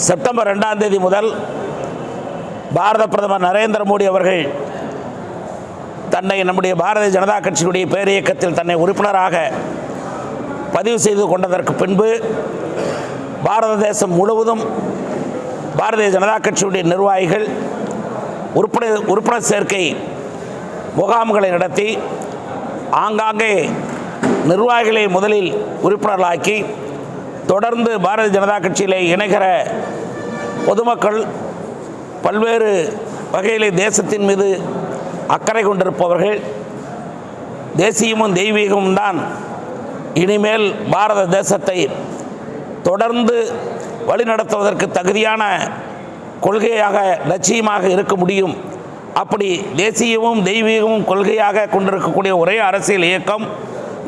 September ரெண்டாம் தேதி முதல் பாரத பிரதமர் நரேந்திர மோடி அவர்கள் தன்னை நம்முடைய பாரதிய ஜனதா கட்சியுடைய பேரியக்கத்தில் தன்னை உறுப்பினராக பதிவு செய்து கொண்டதற்கு பின்பு பாரத தேசம் முழுவதும் பாரதிய ஜனதா கட்சியுடைய நிர்வாகிகள் உறுப்பினர் உறுப்பினர் சேர்க்கை முகாம்களை நடத்தி ஆங்காங்கே நிர்வாகிகளை முதலில் உறுப்பினர்களாக்கி தொடர்ந்து பாரதிய ஜனதா கட்சியிலே இணைகிற பொதுமக்கள் பல்வேறு வகையிலே தேசத்தின் மீது அக்கறை கொண்டிருப்பவர்கள் தேசியமும் தெய்வீகமும் தான். இனிமேல் பாரத தேசத்தை தொடர்ந்து வழிநடத்துவதற்கு தகுதியான கொள்கையாக லட்சியமாக இருக்க முடியும். அப்படி தேசியமும் தெய்வீகமும் கொள்கையாக கொண்டிருக்கக்கூடிய ஒரே அரசியல் இயக்கம்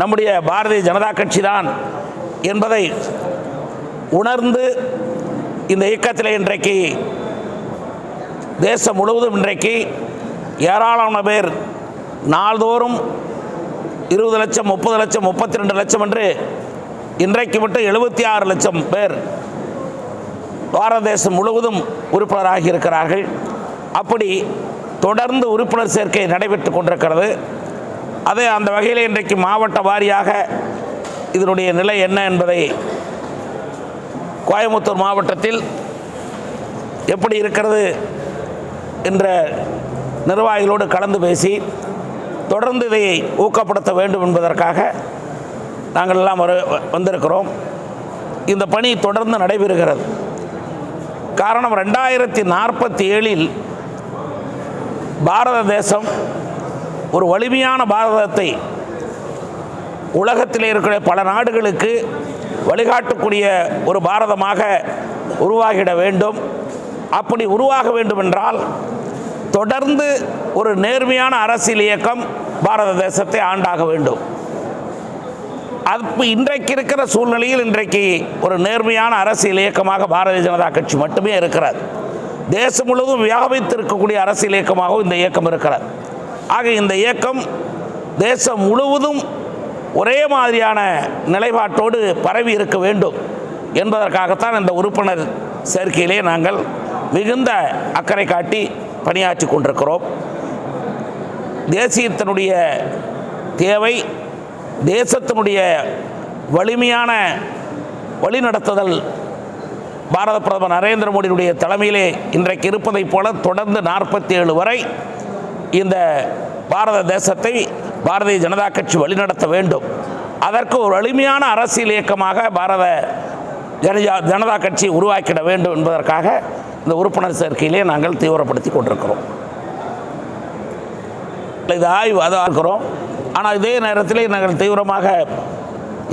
நம்முடைய பாரதிய ஜனதா கட்சி தான் என்பதை உணர்ந்து இந்த இயக்கத்தில் இன்றைக்கு தேசம் முழுவதும் இன்றைக்கு ஏராளமான பேர் நாள்தோறும் இருபது லட்சம் முப்பது லட்சம் முப்பத்தி ரெண்டு லட்சம் என்று இன்றைக்கு மட்டும் எழுபத்தி ஆறு லட்சம் பேர் பாரத தேசம் முழுவதும் உறுப்பினராகி இருக்கிறார்கள். அப்படி தொடர்ந்து உறுப்பினர் சேர்க்கை நடைபெற்று கொண்டிருக்கிறது. அதே அந்த வகையில் இன்றைக்கு மாவட்ட வாரியாக இதனுடைய நிலை என்ன என்பதை கோயம்புத்தூர் மாவட்டத்தில் எப்படி இருக்கிறது என்ற நிர்வாகிகளோடு கலந்து பேசி தொடர்ந்து இதை ஊக்கப்படுத்த வேண்டும் என்பதற்காக நாங்கள் எல்லாம் வரு வந்திருக்கிறோம். இந்த பணி தொடர்ந்து நடைபெறுகிறது. காரணம் ரெண்டாயிரத்தி நாற்பத்தி ஏழில் பாரத தேசம் ஒரு வலிமையான பாரதத்தை உலகத்தில் இருக்கிற பல நாடுகளுக்கு வழிகாட்டக்கூடிய ஒரு பாரதமாக உருவாகிட வேண்டும். அப்படி உருவாக வேண்டும் என்றால் தொடர்ந்து ஒரு நேர்மையான அரசியல் இயக்கம் பாரத தேசத்தை ஆண்டாக வேண்டும். அது இன்றைக்கு இருக்கிற சூழ்நிலையில் இன்றைக்கு ஒரு நேர்மையான அரசியல் இயக்கமாக பாரதிய ஜனதா கட்சி மட்டுமே இருக்கிறது. தேசம் முழுவதும் வியாபித்திருக்கக்கூடிய அரசியல் இயக்கமாகவும் இந்த இயக்கம் இருக்கிறது. ஆக இந்த இயக்கம் தேசம் முழுவதும் ஒரே மாதிரியான நிலைப்பாட்டோடு பரவி இருக்க வேண்டும் என்பதற்காகத்தான் இந்த உறுப்பினர் சேர்க்கையிலே நாங்கள் மிகுந்த அக்கறை காட்டி பணியாற்றி கொண்டிருக்கிறோம். தேசியத்தினுடைய தேவை தேசத்தினுடைய வலிமையான வழிநடத்துதல். பாரத பிரதமர் நரேந்திர மோடியினுடைய தலைமையிலே இன்றைக்கு இருப்பதைப் போல தொடர்ந்து நாற்பத்தி ஏழு வரை இந்த பாரத தேசத்தை பாரதிய ஜனதா கட்சி வழிநடத்த வேண்டும். அதற்கு ஒரு எளிமையான அரசியல் இயக்கமாக பாரத ஜனஜா ஜனதா கட்சி உருவாக்கிட வேண்டும் என்பதற்காக இந்த உறுப்பினர் சேர்க்கையிலே நாங்கள் தீவிரப்படுத்தி கொண்டிருக்கிறோம். இது ஆய்வு அதாக இருக்கிறோம் ஆனால் இதே நேரத்தில் நாங்கள் தீவிரமாக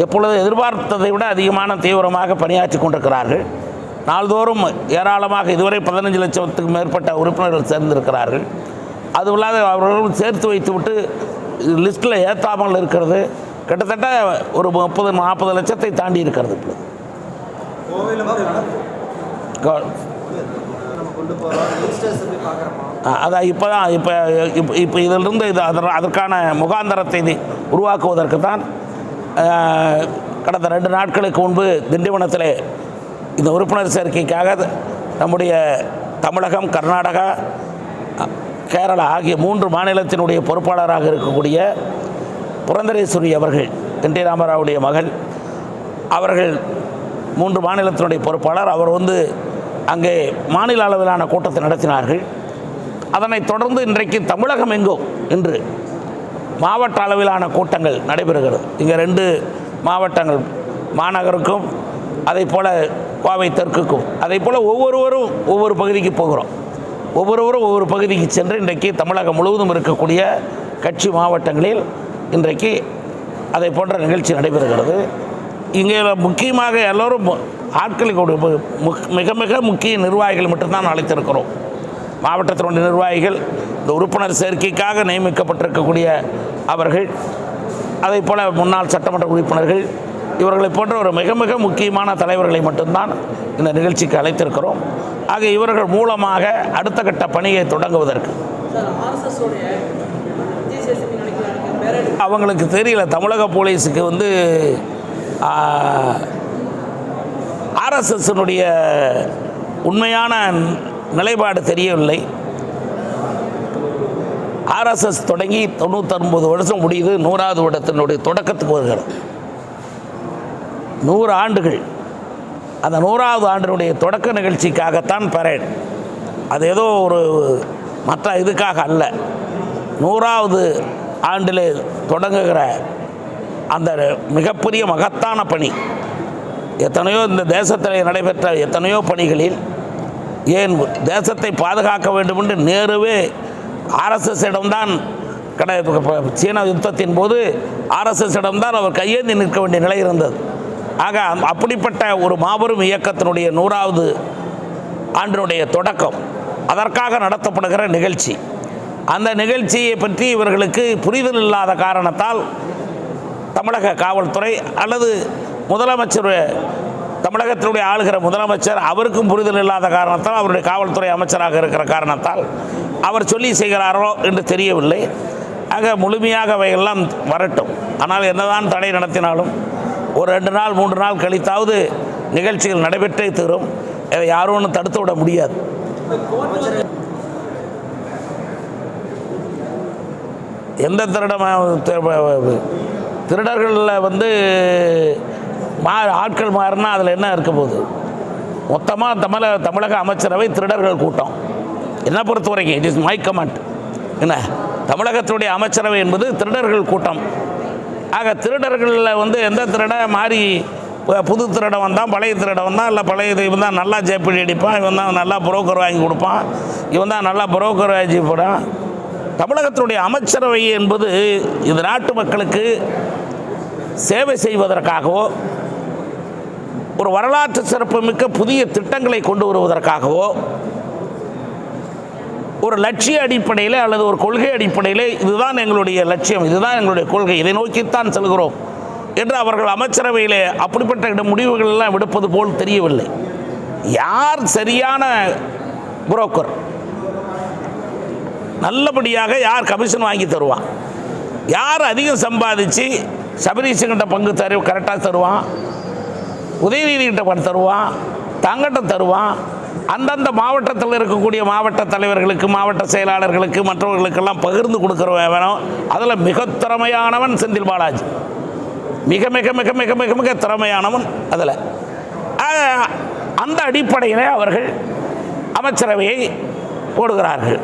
எப்பொழுது எதிர்பார்த்ததை விட அதிகமான தீவிரமாக பணியாற்றி கொண்டிருக்கிறார்கள். நாள்தோறும் ஏராளமாக இதுவரை பதினஞ்சு லட்சத்துக்கு மேற்பட்ட உறுப்பினர்கள் சேர்ந்திருக்கிறார்கள். அதுவும் இல்லாத அவர்களும் சேர்த்து வைத்துவிட்டு லிஸ்ட்டில் ஏற்றாமல் இருக்கிறது. கிட்டத்தட்ட ஒரு முப்பது நாற்பது லட்சத்தை தாண்டி இருக்கிறது அதான் இப்போ தான் இப்போ இப்போ இப்போ இதிலிருந்து இது அதற- அதற்கான முகாந்தரத்தை உருவாக்குவதற்கு தான் கடந்த ரெண்டு நாட்களுக்கு முன்பு திண்டிவனத்தில் இந்த உறுப்பினர் சேர்க்கைக்காக நம்முடைய தமிழகம் கர்நாடகா கேரளா ஆகிய மூன்று மாநிலத்தினுடைய பொறுப்பாளராக இருக்கக்கூடிய புரந்தரேஸ்வரி அவர்கள் என் டி ராமராவுடைய மகள். அவர்கள் மூன்று மாநிலத்தினுடைய பொறுப்பாளர். அவர் வந்து அங்கே மாநில அளவிலான கூட்டத்தை நடத்தினார்கள். அதனைத் தொடர்ந்து இன்றைக்கு தமிழகம் எங்கும் இன்று மாவட்ட அளவிலான கூட்டங்கள் நடைபெறுகிறது. இங்கே ரெண்டு மாவட்டங்கள் மாநகருக்கும் அதே போல் கோவை தெற்குக்கும். அதே போல் ஒவ்வொருவரும் ஒவ்வொரு பகுதிக்கு போகிறோம். ஒவ்வொருவரும் ஒவ்வொரு பகுதிக்கு சென்று இன்றைக்கு தமிழகம் முழுவதும் இருக்கக்கூடிய கட்சி மாவட்டங்களில் இன்றைக்கு அதை போன்ற நிகழ்ச்சி நடைபெறுகிறது. இங்கே முக்கியமாக எல்லோரும் ஆட்களுக்கு முக்- மிக மிக முக்கிய நிர்வாகிகள் மட்டும்தான் அழைத்திருக்கிறோம். மாவட்டத்தினுடைய நிர்வாகிகள் இந்த உறுப்பினர் சேர்க்கைக்காக நியமிக்கப்பட்டிருக்கக்கூடிய அவர்கள் அதே போல் முன்னாள் சட்டமன்ற உறுப்பினர்கள் இவர்களை போன்ற ஒரு மிக மிக முக்கியமான தலைவர்களை மட்டும்தான் இந்த நிகழ்ச்சிக்கு அழைத்திருக்கிறோம். ஆக இவர்கள் மூலமாக அடுத்த கட்ட பணியை தொடங்குவதற்கு. அவங்களுக்கு தெரியல தமிழக போலீஸுக்கு வந்து ஆர்எஸ்எஸ்னுடைய உண்மையான நிலைப்பாடு தெரியவில்லை. ஆர்எஸ்எஸ் தொடங்கி தொண்ணூத்தொன்பது வருஷம் முடியுது நூறாவது வருடத்தினுடைய தொடக்கத்துக்கு வருகிறது. நூறு ஆண்டுகள். அந்த நூறாவது ஆண்டினுடைய தொடக்க நிகழ்ச்சிக்காகத்தான் பரேட் அது ஏதோ ஒரு மற்ற இதுக்காக அல்ல. நூறாவது ஆண்டில் தொடங்குகிற அந்த மிகப்பெரிய மகத்தான பணி. எத்தனையோ இந்த தேசத்தில் நடைபெற்ற எத்தனையோ பணிகளில் ஏன் தேசத்தை பாதுகாக்க வேண்டும் என்று நேருவே ஆர்எஸ்எஸ்ஸிடம்தான் கடை சீன யுத்தத்தின் போது ஆர்எஸ்எஸ் இடம்தான் அவர் கையேந்தி நிற்க வேண்டிய நிலை இருந்தது. ஆக அப்படிப்பட்ட ஒரு மாபெரும் இயக்கத்தினுடைய நூறாவது ஆண்டினுடைய தொடக்கம் அதற்காக நடத்தப்படுகிற நிகழ்ச்சி. அந்த நிகழ்ச்சியை பற்றி இவர்களுக்கு புரிதல் இல்லாத காரணத்தால் தமிழக காவல்துறை அல்லது முதலமைச்சர் தமிழகத்தினுடைய ஆளுகிற முதலமைச்சர் அவருக்கும் புரிதல் இல்லாத காரணத்தால் அவருடைய காவல்துறை அமைச்சராக இருக்கிற காரணத்தால் அவர் சொல்லி செய்கிறாரோ என்று தெரியவில்லை. ஆக முழுமையாக அவையெல்லாம் வரட்டும். ஆனால் என்னதான் தடை நடத்தினாலும் ஒரு ரெண்டு நாள் மூன்று நாள் கழித்தாவது நிகழ்ச்சிகள் நடைபெற்றே தீரும். இதை யாரும் ஒன்றும் தடுத்து விட முடியாது. எந்த திருட திருடர்களில் வந்து மா ஆட்கள் மாறினா அதில் என்ன இருக்க போகுது? மொத்தமாக தமிழக தமிழக அமைச்சரவை திருடர்கள் கூட்டம். என்னை பொறுத்த வரைக்கும் இட் இஸ் மை கமெண்ட் என்ன? தமிழகத்தினுடைய அமைச்சரவை என்பது திருடர்கள் கூட்டம். ஆக திருடர்களில் வந்து எந்த திருட மாறி புது திருடன் வந்தான் பழைய திருடம் வந்தான் இல்லை பழைய இவன் தான் நல்லா ஜெப்பிடி அடிப்பான் இவன் தான் நல்லா புரோக்கர் வாங்கி கொடுப்பான் இவன் தான் நல்லா புரோக்கர் வாங்கி போடான் தமிழகத்தினுடைய அமைச்சரவை என்பது இது நாட்டு மக்களுக்கு சேவை செய்வதற்காகவோ ஒரு வரலாற்று சிறப்புமிக்க புதிய திட்டங்களை கொண்டு வருவதற்காகவோ ஒரு லட்சிய அடிப்படையில் அல்லது ஒரு கொள்கை அடிப்படையில் இதுதான் எங்களுடைய லட்சியம் இதுதான் எங்களுடைய கொள்கை. இதை நோக்கித்தான் செல்கிறோம் என்று அவர்கள் அமைச்சரவையிலே அப்படிப்பட்ட இட முடிவுகள் எல்லாம் விடுப்பது போல் தெரியவில்லை. யார் சரியான புரோக்கர்? நல்லபடியாக யார் கமிஷன் வாங்கி தருவான்? யார் அதிகம் சம்பாதிச்சு சபரீஷங்கிட்ட பங்கு தரு கரெக்டாக தருவான்? உதயநிதிகிட்ட பணம் தருவான்? தங்கிட்ட தருவான்? அந்தந்த மாவட்டத்தில் இருக்கக்கூடிய மாவட்ட தலைவர்களுக்கு மாவட்ட செயலாளர்களுக்கு மற்றவர்களுக்கெல்லாம் பகிர்ந்து கொடுக்குறவன் வேணும். அதில் மிக திறமையானவன் செந்தில் பாலாஜி. மிக மிக மிக மிக மிக மிக திறமையானவன் அதில். அந்த அடிப்படையிலே அவர்கள் அமைச்சரவையை போடுகிறார்கள்.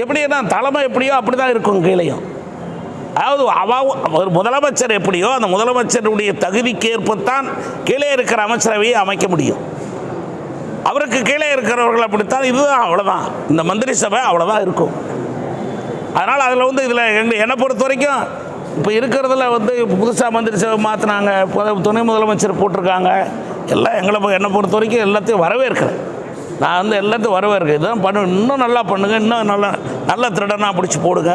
எப்படின்னா தலைமை எப்படியோ அப்படி தான் இருக்கும் கீழையும். அதாவது அவ ஒரு முதலமைச்சர் எப்படியோ அந்த முதலமைச்சருடைய தகுதிக்கு ஏற்பத்தான் கீழே இருக்கிற அமைச்சரவையை அமைக்க முடியும். அவருக்கு கீழே இருக்கிறவர்கள் அப்படித்தான் இதுதான் அவ்வளோதான் இந்த மந்திரி சபை அவ்வளோதான் இருக்கும். அதனால் அதில் வந்து இதில் எங்கள் என்னை பொறுத்த வரைக்கும் இப்போ இருக்கிறதுல வந்து புதுசாக மந்திரி சபை மாற்றினாங்க துணை முதலமைச்சர் போட்டிருக்காங்க. எல்லாம் எங்களை என்னை பொறுத்த வரைக்கும் எல்லாத்தையும் வரவேற்கிறேன். நான் வந்து எல்லாத்தையும் வரவேற்கிறேன். இதெல்லாம் பண்ணு இன்னும் நல்லா பண்ணுங்கள் இன்னும் நல்லா நல்ல திருடனாக பிடிச்சி போடுங்க.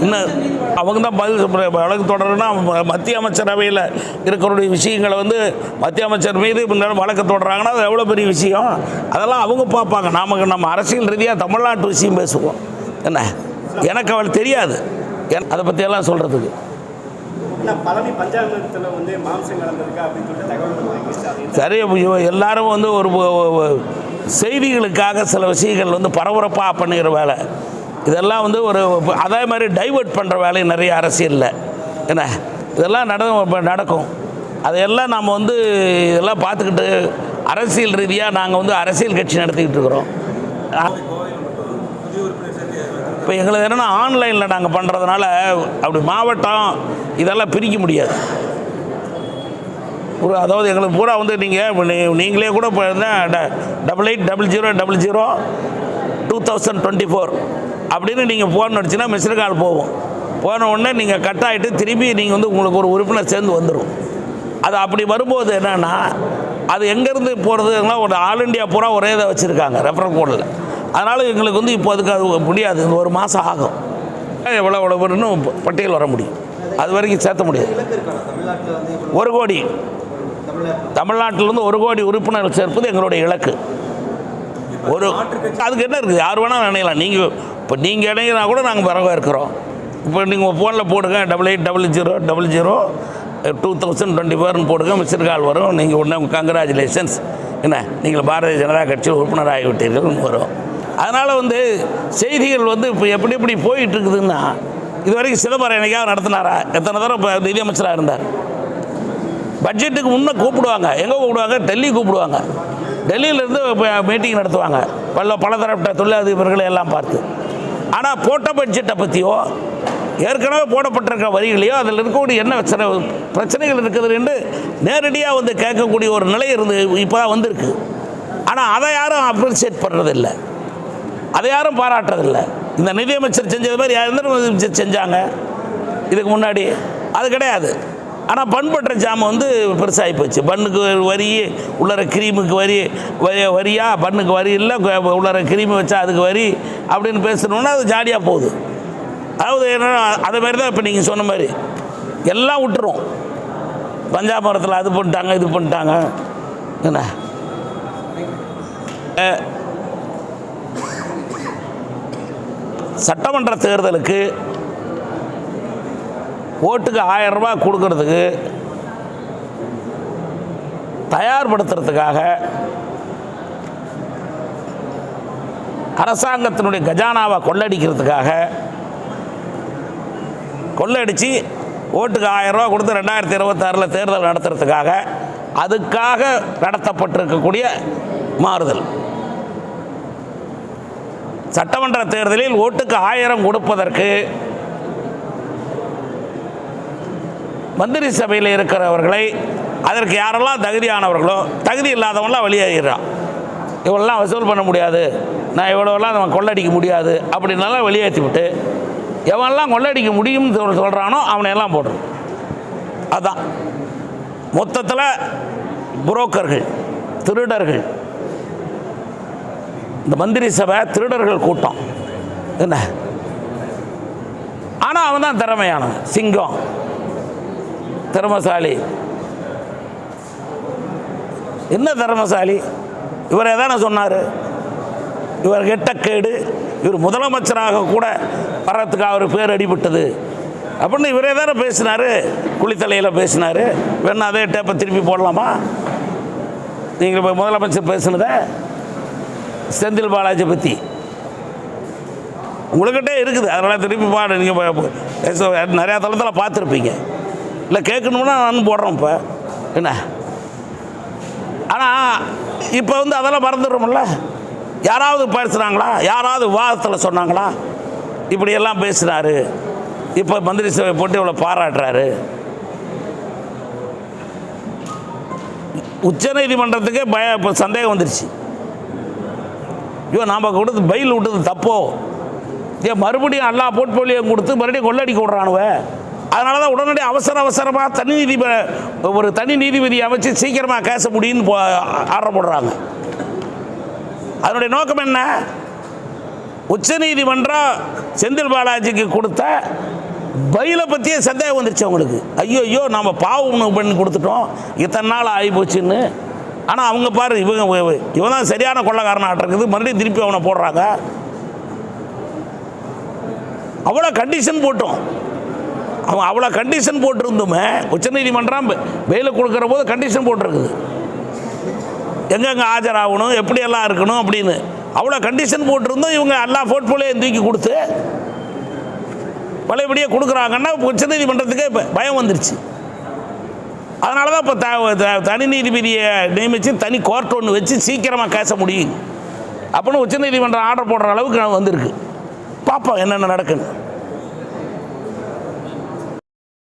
இன்னும் அவங்க தான் பதில் வழக்கு தொடருன்னா மத்திய அமைச்சரவையில் இருக்கிற விஷயங்களை வந்து மத்திய அமைச்சர் மீது வழக்கு தொடர்றாங்கன்னா அது எவ்வளோ பெரிய விஷயம்? அதெல்லாம் அவங்க பார்ப்பாங்க. நமக்கு நம்ம அரசியல் ரீதியாக தமிழ்நாட்டு விஷயம் பேசுவோம். என்ன? எனக்கு அவள் தெரியாது. என் அதை பற்றியெல்லாம் சொல்கிறதுக்கு? சரி எல்லாரும் வந்து ஒரு செய்திகளுக்காக சில விஷயங்கள் வந்து பரபரப்பாக பண்ணுகிற வேலை. இதெல்லாம் வந்து ஒரு அதே மாதிரி டைவர்ட் பண்ணுற வேலை நிறைய அரசியலில். என்ன? இதெல்லாம் நட நடக்கும். அதையெல்லாம் நாம் வந்து இதெல்லாம் பார்த்துக்கிட்டு அரசியல் ரீதியாக நாங்கள் வந்து அரசியல் கட்சி நடத்திக்கிட்டு இருக்கிறோம். இப்போ எங்களுக்கு என்னென்னா ஆன்லைனில் நாங்கள் பண்ணுறதுனால அப்படி மாவட்டம் இதெல்லாம் பிரிக்க முடியாது. ஒரு அதாவது எங்களுக்கு பூரா வந்து நீங்கள் நீங்களே கூட இப்போ double eight double zero double zero two thousand twenty four அப்படின்னு நீங்கள் ஃபோன் அடிச்சுன்னா மிஸ்டர் கால் போகும். போன உடனே நீங்கள் கட் ஆகிட்டு திரும்பி நீங்கள் வந்து உங்களுக்கு ஒரு உறுப்பினர் சேர்ந்து வந்துடும் அது அப்படி வரும்போது என்னென்னா அது எங்கேருந்து போகிறதுனா ஒரு ஆல் இண்டியா பூரா ஒரே இதை வச்சுருக்காங்க ரெஃபரல் கோடில் அதனால் எங்களுக்கு வந்து இப்போ அதுக்கு அது முடியாது இந்த ஒரு மாதம் ஆகும். எவ்வளோ எவ்வளோ பட்டியல் வர முடியும். அது வரைக்கும் சேர்த்த முடியாது. ஒரு கோடி. தமிழ்நாட்டில் ஒரு கோடி உறுப்பினர் சேர்ப்பது எங்களுடைய இலக்கு. ஒரு அதுக்கு என்ன இருக்குது? யார் வேணால் நினைக்கலாம் நீங்கள் இப்போ நீங்கள் இடையினா கூட நாங்கள் வரவேற்கிறோம். இப்போ நீங்கள் ஃபோனில் போடுங்க double eight double zero double zero two thousand twenty ஃபோர்னு போடுங்க மிஸ்டர் கால் வரும். நீங்கள் உடனே கங்க்ராச்சுலேஷன்ஸ் என்ன நீங்கள் பாரதிய ஜனதா கட்சியில் உறுப்பினர் ஆகிவிட்டீர்கள்னு வரும். அதனால் வந்து செய்திகள் வந்து இப்போ எப்படி எப்படி போயிட்டு இருக்குதுன்னா இது வரைக்கும் சிதம்பரம் என்னைக்காவது நடத்தினாரா? எத்தனை தடவை இப்போ நிதியமைச்சராக இருந்தார்? பட்ஜெட்டுக்கு முன்னே கூப்பிடுவாங்க. எங்கே கூப்பிடுவாங்க? டெல்லி கூப்பிடுவாங்க. டெல்லியிலேருந்து மீட்டிங் நடத்துவாங்க. பல பலதரப்பட்ட தொழிலதிபர்களை எல்லாம் பார்த்து. ஆனால் போட்ட பட்ஜெட்டை பற்றியோ ஏற்கனவே போடப்பட்டிருக்கிற வரிகளையோ அதில் இருக்கக்கூடிய என்ன சில பிரச்சனைகள் இருக்குது என்று நேரடியாக வந்து கேட்கக்கூடிய ஒரு நிலை இருந்து இப்போ தான் வந்திருக்கு. ஆனால் அதை யாரும் அப்ரிசியேட் பண்ணுறதில்லை அதை யாரும் பாராட்டுறதில்லை. இந்த நிதியமைச்சர் செஞ்சது மாதிரி யார் எந்த செஞ்சாங்க. இதுக்கு முன்னாடி. அது கிடையாது. ஆனால் பண்பற்ற ஜாமம் வந்து பெருசாகி போச்சு. பண்ணுக்கு வரி உள்ளற கிரீமுக்கு வரி வரி வரியா? பண்ணுக்கு வரி இல்லை உள்ளற உள்ளர கிரீமு வச்சா அதுக்கு வரி அப்படின்னு பேசணுன்னா அது ஜாலியாக போகுது. அதாவது என்னென்னா அதை மாதிரி தான் இப்போ நீங்கள் சொன்ன மாதிரி. எல்லாம் விட்டுரும். பஞ்சாபுரத்தில் அது பண்ணிட்டாங்க இது பண்ணிட்டாங்க. என்ன? சட்டமன்ற தேர்தலுக்கு ஓட்டுக்கு ஆயிரம் ரூபாய் கொடுக்கறதுக்கு தயார்படுத்துறதுக்காக அரசாங்கத்தினுடைய கஜானாவை கொள்ளடிக்கிறதுக்காக கொள்ளடிச்சு ஓட்டுக்கு ஆயிரம் கொடுத்து ரெண்டாயிரத்தி இருபத்தாறில் தேர்தல் நடத்துறதுக்காக அதுக்காக நடத்தப்பட்டிருக்கக்கூடிய மாறுதல். சட்டமன்ற தேர்தலில் ஓட்டுக்கு ஆயிரம் கொடுப்பதற்கு மந்திரி சபையில் இருக்கிறவர்களை அதற்கு யாரெல்லாம் தகுதியானவர்களோ தகுதி இல்லாதவங்களாம் வெளியேறான் இவளெல்லாம் வசூல் பண்ண முடியாது. நான் இவ்வளோலாம் அவன் கொள்ளடிக்க முடியாது. அப்படின்னாலாம் வெளியேற்றி விட்டு எவன்லாம் கொள்ளடிக்க முடியும்னு சொல் சொல்கிறானோ அவனையெல்லாம் போடுறான். அதுதான் மொத்தத்தில் புரோக்கர்கள் திருடர்கள். இந்த மந்திரி சபை திருடர்கள் கூட்டம். என்ன? ஆனால் அவன் தான் திறமையானவன். சிங்கம். திறமசாலி. என்ன தர்மசாலி இவர் எதான சொன்னார். இவர் கெட்டக்கேடு கேடு. இவர் முதலமைச்சராக கூட வர்றதுக்கு அவர் பேர் அடிபட்டது. அப்படின்னு இவரே தானே பேசினார். குளித்தலையில் பேசினார். வேணா அதே டேப்பை திருப்பி போடலாமா? நீங்கள் இப்போ முதலமைச்சர் பேசுனதை? செந்தில் பாலாஜி பற்றி உங்களுக்கிட்டே இருக்குது. அதனால் திருப்பி பாடு. நீங்கள் நிறையா தளத்தில் பார்த்துருப்பீங்க. இல்லை கேட்கணும்னா நான் போடுறோம் இப்போ. என்ன? ஆனால் இப்போ வந்து அதெல்லாம் மறந்துடுறோம்ல. யாராவது பேசுகிறாங்களா யாராவது விவாதத்தில் சொன்னாங்களா? இப்படியெல்லாம் பேசுகிறாரு இப்போ மந்திரி சபை போட்டு இவ்வளோ பாராட்டுறாரு. உச்சநீதிமன்றத்துக்கே பய இப்போ சந்தேகம் வந்துருச்சு. ஐயோ நாம் கொடுத்து பயில் விட்டது தப்போ? ஏன் மறுபடியும் எல்லா போர்ட்போலியோ கொடுத்து மறுபடியும் கொள்ளடிக்க விட்றானுவ? அதனால தான் உடனடி அவசர அவசரமாக தனி நீதிபதி ஒரு தனி நீதிபதி அமைச்சு சீக்கிரமாக கேச முடியும்னு போ ஆர்டர் போடுறாங்க அதனுடைய நோக்கம் என்ன? உச்சநீதிமன்றம் செந்தில் பாலாஜிக்கு கொடுத்த பயிலை பற்றியே சந்தேகம் வந்துருச்சு அவங்களுக்கு. ஐயோ ஐயோ நம்ம பாவம் பண்ணி கொடுத்துட்டோம். இத்தனை நாள் ஆகி போச்சுன்னு ஆனால் அவங்க பாரு இவங்க இவன் தான் சரியான கொள்ளக்காரனாக இருக்குது. மறுபடியும் திருப்பி அவனை போடுறாங்க. அவ்வளோ கண்டிஷன் போட்டோம். அவன் அவ்வளோ கண்டிஷன் போட்டிருந்துமே. உச்சநீதிமன்றம் வெயில கொடுக்குற போது கண்டிஷன் போட்டிருக்குது. எங்கெங்கே ஆஜராகணும் எப்படியெல்லாம் இருக்கணும் அப்படின்னு. அவ்வளோ கண்டிஷன் போட்டிருந்தோம் இவங்க எல்லா போர்ட்ஃபோலியோ தூக்கி கொடுத்து பழையபடியே கொடுக்குறாங்கன்னா உச்சநீதிமன்றத்துக்கே இப்போ பயம் வந்துருச்சு. அதனால தான் இப்போ த த- தனி நீதிபதியை நியமித்து தனி கோர்ட் ஒன்று வச்சு சீக்கிரமாக கேச முடியும் அப்படின்னு உச்சநீதிமன்றம் ஆர்டர் போடுற அளவுக்கு வந்திருக்கு. பார்ப்போம் என்னென்ன நடக்குன்னு.